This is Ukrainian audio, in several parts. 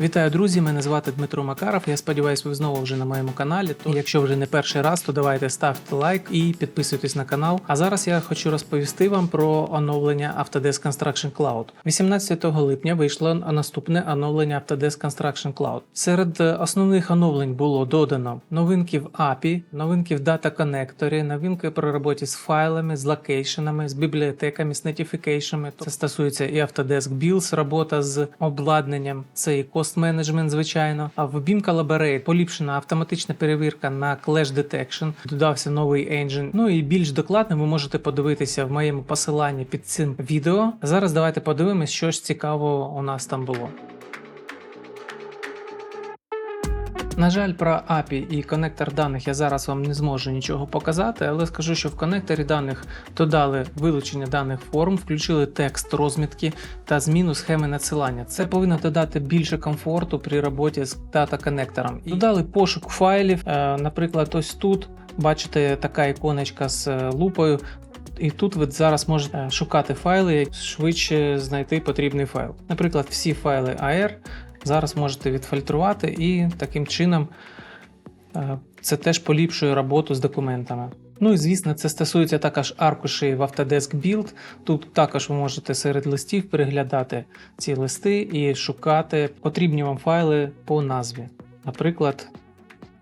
Вітаю, друзі! Мене звати Дмитро Макаров. Я сподіваюся, ви знову вже на моєму каналі. То якщо вже не перший раз, то давайте ставте лайк і підписуйтесь на канал. А зараз я хочу розповісти вам про оновлення Autodesk Construction Cloud. 18 липня вийшло наступне оновлення Autodesk Construction Cloud. Серед основних оновлень було додано новинки в API, новинки в Data Connector, новинки при роботі з файлами, з локейшенами, з бібліотеками, з нотифікейшами. Це стосується і Autodesk Builds, робота з обладнанням, це і Management, звичайно. А в BIM Collaborate поліпшена автоматична перевірка на Clash Detection, додався новий engine. Ну і більш докладно ви можете подивитися в моєму посиланні під цим відео. Зараз давайте подивимось, що ж цікавого у нас там було. На жаль, про API і коннектор даних я зараз вам не зможу нічого показати, але скажу, що в коннекторі даних додали вилучення даних форм, включили текст розмітки та зміну схеми надсилання. Це повинно додати більше комфорту при роботі з дата-коннектором. Додали пошук файлів. Е, Наприклад, ось тут бачите така іконочка з е, лупою. І тут ви зараз можете е, шукати файли, швидше знайти потрібний файл. Наприклад, всі файли AR зараз можете відфільтрувати, і таким чином е, це теж поліпшує роботу з документами. Ну і звісно, це стосується також аркушів в Autodesk Build. Тут також ви можете серед листів переглядати ці листи і шукати потрібні вам файли по назві. Наприклад,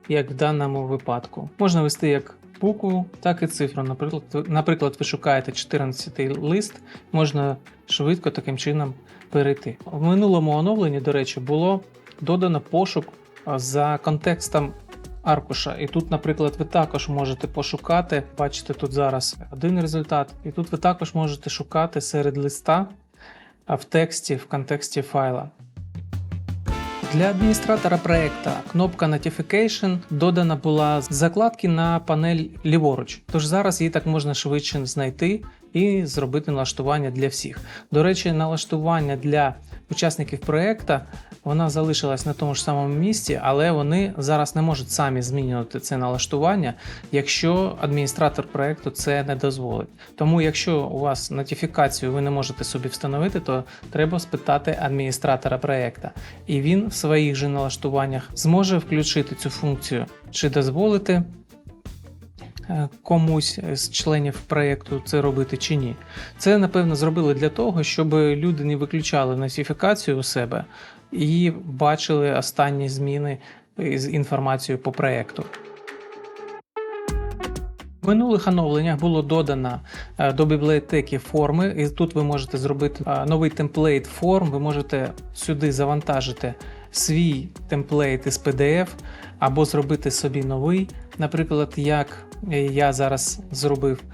як в даному випадку. Можна вести як букву, так і цифру. Наприклад, наприклад, ви шукаєте 14 лист, можна швидко таким чином перейти. В минулому оновленні, до речі, було додано пошук за контекстом аркуша. І тут, наприклад, ви також можете пошукати, бачите тут зараз один результат, і тут ви також можете шукати серед листа в тексті, в контексті файла. Для адміністратора проекту кнопка Notification додана була з закладки на панель ліворуч, тож зараз її так можна швидше знайти і зробити налаштування для всіх. До речі, налаштування для учасників проекту вона залишилась на тому ж самому місці, але вони зараз не можуть самі змінювати це налаштування, якщо адміністратор проекту це не дозволить. Тому, якщо у вас нотифікацію ви не можете собі встановити, то треба спитати адміністратора проекту. І він в своїх же налаштуваннях зможе включити цю функцію чи дозволити комусь з членів проєкту це робити чи ні. Це, напевно, зробили для того, щоб люди не виключали нотифікацію у себе і бачили останні зміни з інформацією по проєкту. В минулих оновленнях було додано е, до бібліотеки форми, і тут ви можете зробити е, новий темплейт форм. Ви можете сюди завантажити свій темплейт із PDF або зробити собі новий, наприклад, як я зараз зробив.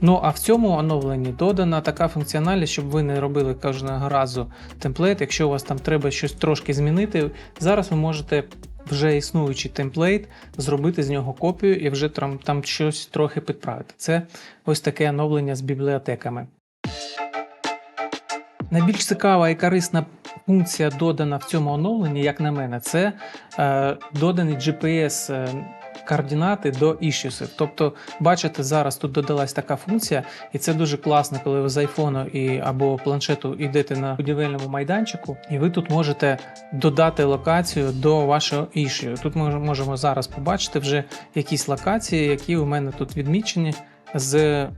Ну а в цьому оновленні додана така функціональність, щоб ви не робили кожного разу темплейт. Якщо у вас там треба щось трошки змінити, зараз ви можете вже існуючий темплейт, зробити з нього копію і вже там, там щось трохи підправити. Це ось таке оновлення з бібліотеками. Найбільш цікава і корисна функція додана в цьому оновленні, як на мене, це е, додані GPS. Е, Координати до ішюсів. Тобто, бачите, зараз тут додалась така функція, і це дуже класно, коли ви з айфону і або планшету йдете на будівельному майданчику, і ви тут можете додати локацію до вашого ішю. Тут ми можемо зараз побачити вже якісь локації, які у мене тут відмічені з е,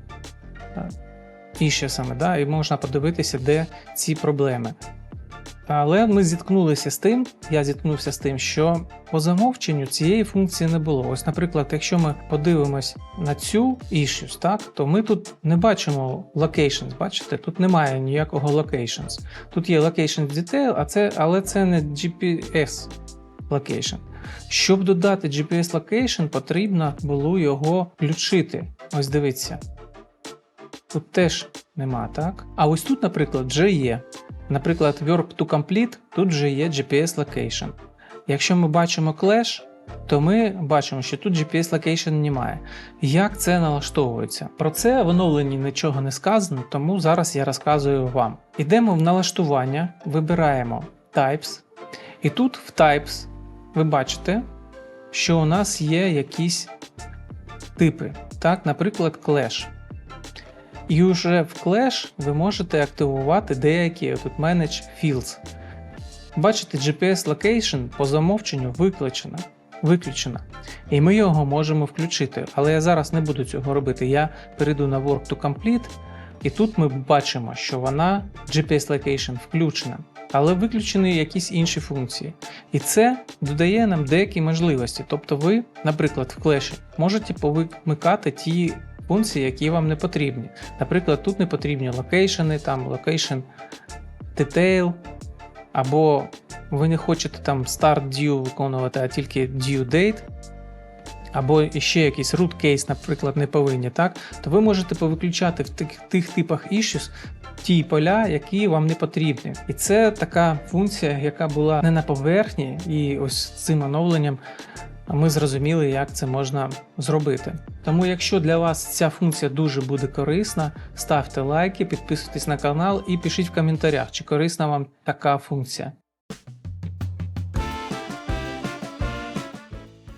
ішюсами, да, і можна подивитися, де ці проблеми. Але ми зіткнулися з тим, я зіткнувся з тим, що по замовченню цієї функції не було. Ось, наприклад, якщо ми подивимось на цю issues, так, то ми тут не бачимо locations, бачите, тут немає ніякого locations. Тут є location detail, а це, але це не GPS location. Щоб додати GPS location, потрібно було його включити. Ось дивіться. Тут теж нема, так? А ось тут, наприклад, вже є. Наприклад, Verb to Complete тут вже є GPS Location. Якщо ми бачимо Clash, то ми бачимо, що тут GPS Location немає. Як це налаштовується? Про це в оновленні нічого не сказано, тому зараз я розказую вам. Йдемо в налаштування, вибираємо Types, і тут в Types ви бачите, що у нас є якісь типи. Так, наприклад, Clash. І вже в Clash ви можете активувати деякі тут Manage Fields. Бачите, GPS Location по замовченню виключена. Виключена. І ми його можемо включити. Але я зараз не буду цього робити. Я перейду на Work to Complete, і тут ми бачимо, що вона GPS Location включена, але виключені якісь інші функції. І це додає нам деякі можливості. Тобто ви, наприклад, в Clash можете повимикати ті функції, які вам не потрібні. Наприклад, тут не потрібні локейшени, там location detail, або ви не хочете там start due виконувати, а тільки due date, або ще якийсь root case, наприклад, не повинні, так? то ви можете повиключати в тих, тих типах issues ті поля, які вам не потрібні. І це така функція, яка була не на поверхні, і ось цим оновленням ми зрозуміли, як це можна зробити. Тому, якщо для вас ця функція дуже буде корисна, ставте лайки, підписуйтесь на канал і пишіть в коментарях, чи корисна вам така функція.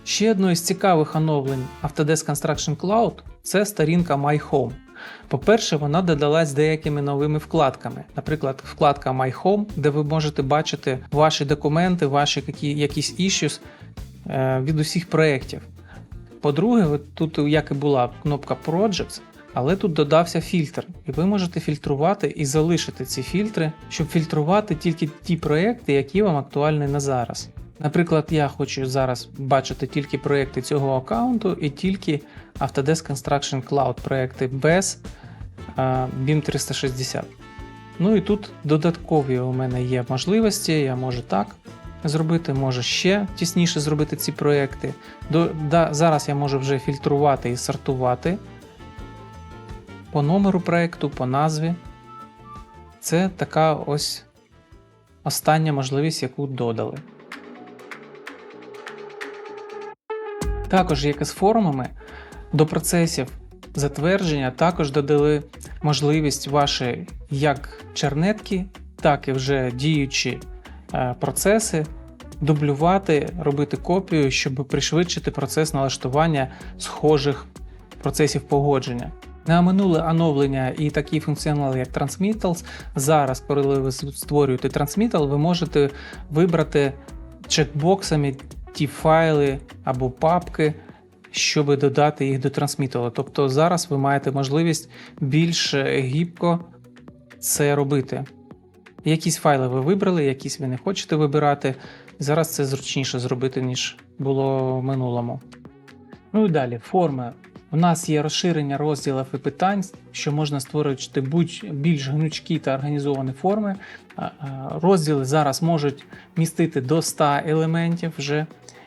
Ще одно із цікавих оновлень Autodesk Construction Cloud це сторінка My Home. По-перше, вона додалась деякими новими вкладками. Наприклад, вкладка My Home, де ви можете бачити ваші документи, ваші які, якісь issues від усіх проєктів. По-друге, тут, як і була кнопка Projects, але тут додався фільтр, і ви можете фільтрувати і залишити ці фільтри, щоб фільтрувати тільки ті проекти, які вам актуальні на зараз. Наприклад, я хочу зараз бачити тільки проекти цього аккаунту і тільки Autodesk Construction Cloud проекти без BIM 360. Ну і тут додаткові у мене є можливості, я можу так зробити, можу ще тісніше зробити ці проекти. До, да, зараз я можу вже фільтрувати і сортувати по номеру проекту, по назві. Це така ось остання можливість, яку додали. Також, як і з форумами, до процесів затвердження також додали можливість ваші як чернетки, так і вже діючі процеси дублювати, робити копію, щоб пришвидшити процес налаштування схожих процесів погодження. На минуле оновлення і такі функціонали, як Transmittals, зараз, коли ви створюєте Transmittal, ви можете вибрати чекбоксами ті файли або папки, щоб додати їх до трансмітала. Тобто зараз ви маєте можливість більш гібко це робити. Якісь файли ви вибрали, якісь ви не хочете вибирати. Зараз це зручніше зробити, ніж було в минулому. Ну і далі, форми. У нас є розширення розділів і питань, що можна створювати будь більш гнучкі та організовані форми. Розділи зараз можуть містити до 100 елементів вже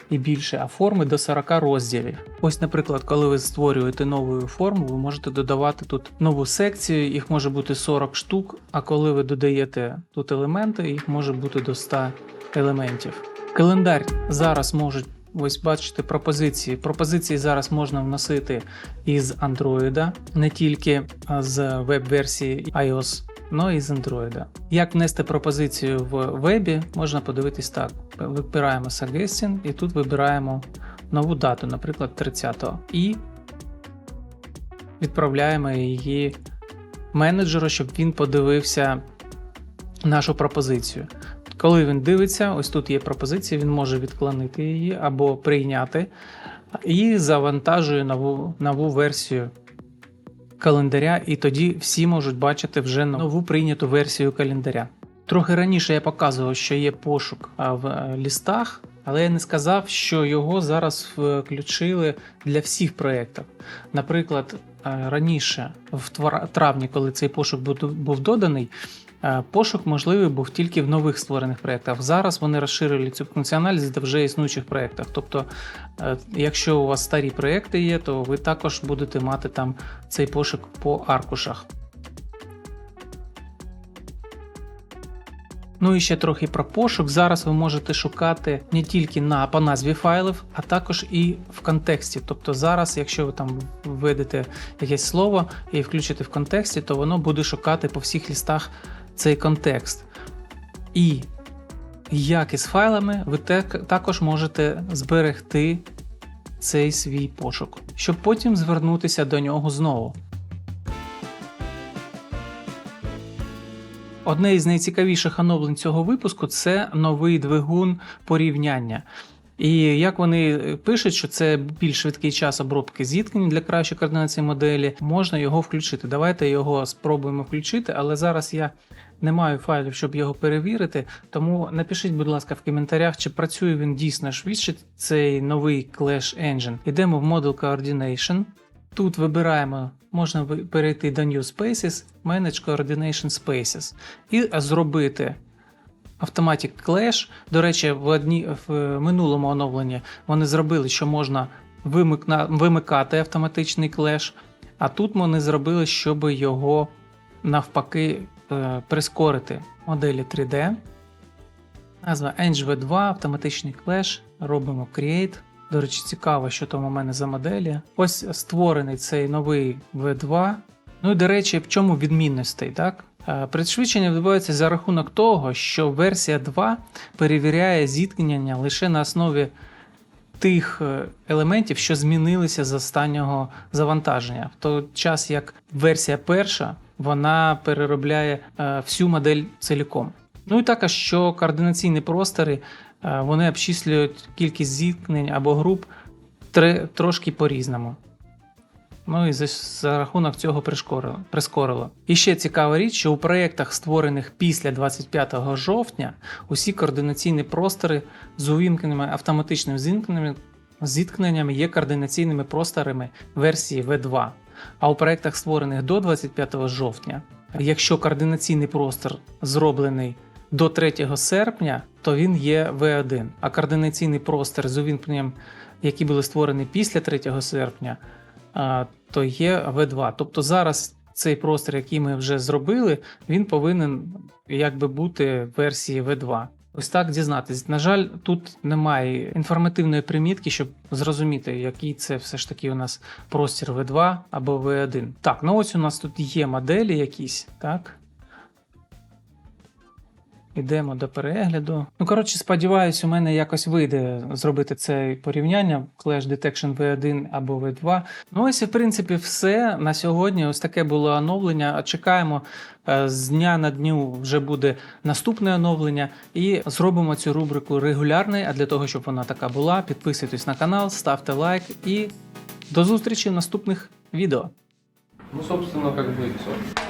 і більше, а форми до 40 розділів. Ось, наприклад, коли ви створюєте нову форму, ви можете додавати тут нову секцію, їх може бути 40 штук, а коли ви додаєте тут елементи, їх може бути до 100 елементів. Календар зараз можуть. Ось бачите пропозиції. Пропозиції зараз можна вносити із Android, не тільки з веб-версії iOS, але і з Android. Як внести пропозицію в вебі, можна подивитись так. Вибираємо Suggestion і тут вибираємо нову дату, наприклад, 30-го, і відправляємо її менеджеру, щоб він подивився нашу пропозицію. Коли він дивиться, ось тут є пропозиція, він може відклонити її або прийняти і завантажує нову, нову версію календаря, і тоді всі можуть бачити вже нову прийняту версію календаря. Трохи раніше я показував, що є пошук в лістах, але я не сказав, що його зараз включили для всіх проєктів. Наприклад, раніше, в травні, коли цей пошук був доданий, пошук можливий був тільки в нових створених проєктах. Зараз вони розширили цю функціональність в вже існуючих проєктах. Тобто, якщо у вас старі проєкти є, то ви також будете мати там цей пошук по аркушах. Ну і ще трохи про пошук. Зараз ви можете шукати не тільки на по назві файлів, а також і в контексті. Тобто зараз, якщо ви там введете якесь слово і включите в контексті, то воно буде шукати по всіх лістах цей контекст. І як і з файлами, ви також можете зберегти цей свій пошук, щоб потім звернутися до нього знову. Одне із найцікавіших оновлень цього випуску це новий двигун порівняння. І як вони пишуть, що це більш швидкий час обробки зіткнень для кращої координації моделі, можна його включити. Давайте його спробуємо включити, але зараз я не маю файлів, щоб його перевірити. Тому напишіть, будь ласка, в коментарях, чи працює він дійсно швидше, цей новий Clash Engine. Йдемо в Model Coordination. Тут вибираємо, можна перейти до New Spaces, Manage Coordination Spaces і зробити Automatic Clash. До речі, в, одні, в минулому оновленні вони зробили, що можна вимикна, вимикати автоматичний клеш, а тут вони зробили, щоб його навпаки прискорити моделі 3D. Назва NGV2, автоматичний клеш. Робимо Create. До речі, цікаво, що там у мене за моделі. Ось створений цей новий V2. Ну і до речі, в чому відмінностей, так? Е, Пришвидшення відбувається за рахунок того, що версія 2 перевіряє зіткнення лише на основі тих е, елементів, що змінилися з останнього завантаження. В той час як версія перша вона переробляє е, всю модель ціліком. Ну і також, що координаційні простори е, вони обчислюють кількість зіткнень або груп трошки по-різному. Ну і за, за рахунок цього прискорило, прискорило. І ще цікава річ, що у проєктах, створених після 25 жовтня, усі координаційні простори з увімкненими автоматичними зіткненнями, є координаційними просторами версії V2. А у проєктах, створених до 25 жовтня, якщо координаційний простор зроблений до 3 серпня, то він є V1. А координаційний простор з увімкненням, які були створені після 3 серпня, то є V2. Тобто зараз цей простір, який ми вже зробили, він повинен якби бути в версії V2. Ось так дізнатись. На жаль, тут немає інформативної примітки, щоб зрозуміти, який це все ж таки у нас простір V2 або V1. Так, ну ось у нас тут є моделі якісь, так. Йдемо до перегляду. Ну, коротше, сподіваюсь, у мене якось вийде зробити це порівняння Clash Detection V1 або V2. Ну, ось, в принципі, все на сьогодні. Ось таке було оновлення. Чекаємо е, з дня на дню вже буде наступне оновлення. І зробимо цю рубрику регулярною. А для того, щоб вона така була, підписуйтесь на канал, ставте лайк і до зустрічі в наступних відео. Ну, собственно, как бы и все.